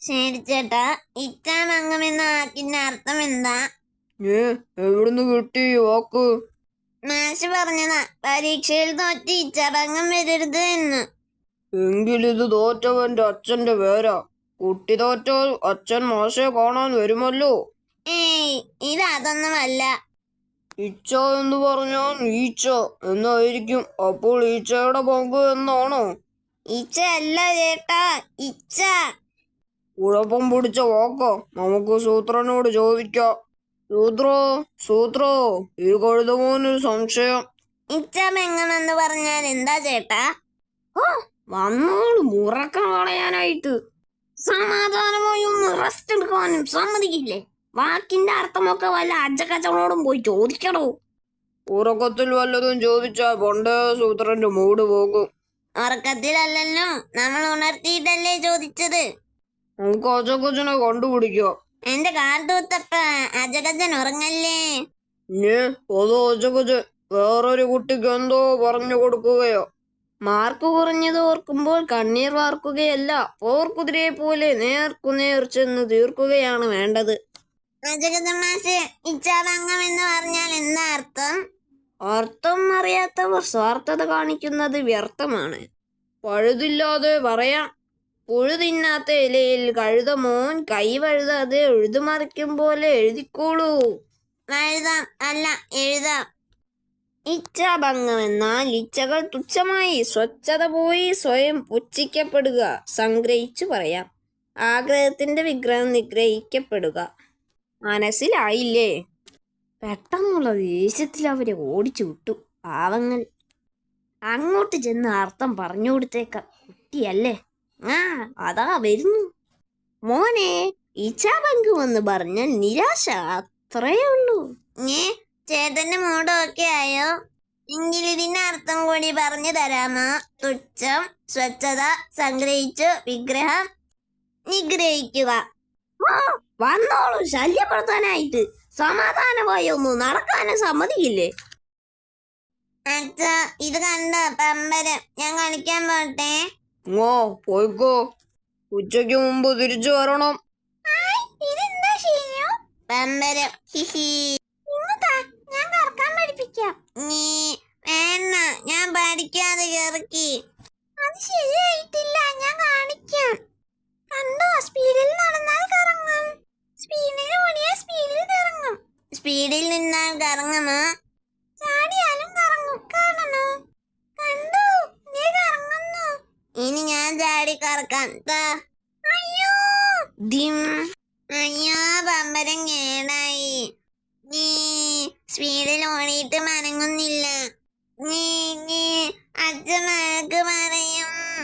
ശരി ചേട്ടാ ഇച്ചാമംഗം എന്ന വാക്കിന്റെ അർത്ഥം എന്താ ഏ എവിടുന്ന് കിട്ടി വാക്ക്? മാഷ് പറഞ്ഞതാ പരീക്ഷയിൽ തോറ്റ് ഇച്ചാഭംഗം വരരുത് എന്ന്. എങ്കിലിത് തോറ്റവന്റെ അച്ഛന്റെ പേരാ. കുട്ടി തോറ്റ അച്ഛൻ മാഷെ കാണാൻ വരുമല്ലോ. ഏയ് ഇത് അതൊന്നുമല്ല. ഇച്ച എന്ന് പറഞ്ഞാൽ ഈച്ച എന്നായിരിക്കും. അപ്പോൾ ഈച്ചയുടെ പങ്ക് എന്നാണോ? ഇച്ച അല്ല ചേട്ടാ ഇച്ച. കുഴപ്പം പിടിച്ച വാക്കോ? നമുക്ക് സൂത്രനോട് ചോദിക്കാം. സൂത്രോ സൂത്രോ ഈ കഴുതമോനൊരു സംശയം. ഇച്ചമെങ്ങനെന്ന് പറഞ്ഞാൽ എന്താ ചേട്ടാ? വന്നോൾ മുറക്കം കളയാനായിട്ട്. സമാധാനമായി ഒന്ന് റെസ്റ്റ് എടുക്കാനും സമ്മതിക്കില്ലേ? വാക്കിന്റെ അർത്ഥമൊക്കെ വല്ല അജക്കച്ചവളോടും പോയി ചോദിക്കണോ? ഉറക്കത്തിൽ വല്ലതും ചോദിച്ചാ പണ്ട് സൂത്രന്റെ മൂട് പോകും. ഉറക്കത്തിലല്ലല്ലോ. നമ്മൾ ഉണർത്തിയിട്ടല്ലേ ചോദിച്ചത്. നമുക്ക് അജക്കൊച്ചനെ കണ്ടുപിടിക്കാം. എന്റെ കാട്ടുത്തപ്പ അജഗജൻ ഉറങ്ങല്ലേ? ഇനി അതോ അജക്കൊച്ചൻ വേറൊരു കുട്ടിക്ക് എന്തോ പറഞ്ഞു കൊടുക്കുകയോ? മാർക്ക് കുറഞ്ഞത് ഓർക്കുമ്പോൾ കണ്ണീർ വാർക്കുകയല്ല പോർക്കുതിരയെ പോലെ നേർക്കുനേർ ചെന്ന് തീർക്കുകയാണ് വേണ്ടത്. അജഗജൻ മാഷ് ഇച്ഛാഭംഗം എന്ന് പറഞ്ഞാൽ എന്താ അർത്ഥം? അർത്ഥം അറിയാത്തവർ സ്വാർത്ഥത കാണിക്കുന്നത് വ്യർത്ഥമാണ്. പഴുതില്ലാതെ പറയാം. പുഴു തിന്നാത്ത ഇലയിൽ കഴുത മോൻ കൈ വഴുതാതെ എഴുതുമറിക്കും പോലെ എഴുതിക്കോളൂ. വഴുതാം അല്ല എഴുതാം. ഇച്ഛാഭംഗം എന്നാൽ ഇച്ഛകൾ തുച്ഛമായി സ്വച്ഛത പോയി സ്വയം പുച്ഛിക്കപ്പെടുക. സംഗ്രഹിച്ചു പറയാം. ആഗ്രഹത്തിന്റെ വിഗ്രഹം നിഗ്രഹിക്കപ്പെടുക. മനസ്സിലായില്ലേ? പെട്ടെന്നുള്ള ദേഷ്യത്തിൽ അവരെ ഓടിച്ചു വിട്ടു പാവങ്ങൾ. അങ്ങോട്ട് ചെന്ന് അർത്ഥം പറഞ്ഞു കൊടുത്തേക്ക കുട്ടിയല്ലേ? ആ അതാ വരുന്നു. മോനെ ഇച്ഛാഭംഗം വന്ന് പറഞ്ഞ നിരാശ അത്രയേ ഉള്ളൂ. ഞേ ചേതന്റെ മൂടൊക്കെ ആയോ? എങ്കിൽ ഇതിന്റെ അർത്ഥം കൂടി പറഞ്ഞു തരാമോ? തുച്ഛം സ്വച്ഛത സംഗ്രഹിച്ചു വിഗ്രഹം. നിഗ്രഹിക്കുക. വന്നോളൂ ശല്യപ്പെടുത്താനായിട്ട് സമാധാനമായി ഒന്നും നടക്കാനും സമ്മതിക്കില്ലേ? അച്ഛ ഇത് കണ്ട പമ്പരം. ഞാൻ കളിക്കാൻ പോട്ടെ. ഓ പോയിക്കോ. ഉച്ചയ്ക്ക് മുമ്പ് തിരിച്ചു വരണം. പമ്പരം. ഹിഹി ഞാൻ കറക്കാൻ പഠിപ്പിക്കാം. നീ വേണ്ട ഞാൻ പഠിക്കാതെ കിറക്കി. അത് ശരിയായിട്ടില്ല ഞാൻ കാണിക്കാം. കണ്ടോ സ്പീഡിൽ നടന്നാൽ കറങ്ങും. സ്പീഡിൽ ഓടിയാൽ സ്പീഡിൽ കറങ്ങും. സ്പീഡിൽ നിന്നാൽ കറങ്ങുമോ ചാടിയാലും കറങ്ങും കാണണോ കണ്ടോ നീ കറങ്ങുന്നു ഇനി ഞാൻ ചാടി അയ്യോ. ദിം. പമ്പരം കേടായി. നീ സ്പീഡിൽ ഓടിയിട്ട് മനങ്ങുന്നില്ല. നീ നീ അച്ഛൻ മഴക്ക് പറയും.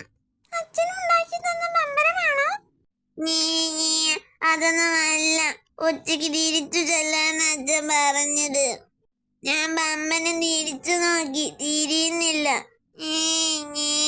അച്ഛൻ ഉണ്ടാക്കി തന്ന പമ്പരമാണോ നീ നീ അതൊന്നുമല്ല ഉച്ചയ്ക്ക് തിരിച്ചു ചെല്ലാൻ അച്ഛൻ പറഞ്ഞത്. ഞാൻ പമ്പനെ തിരിച്ചു നോക്കി. തിരിയുന്നില്ല. നീ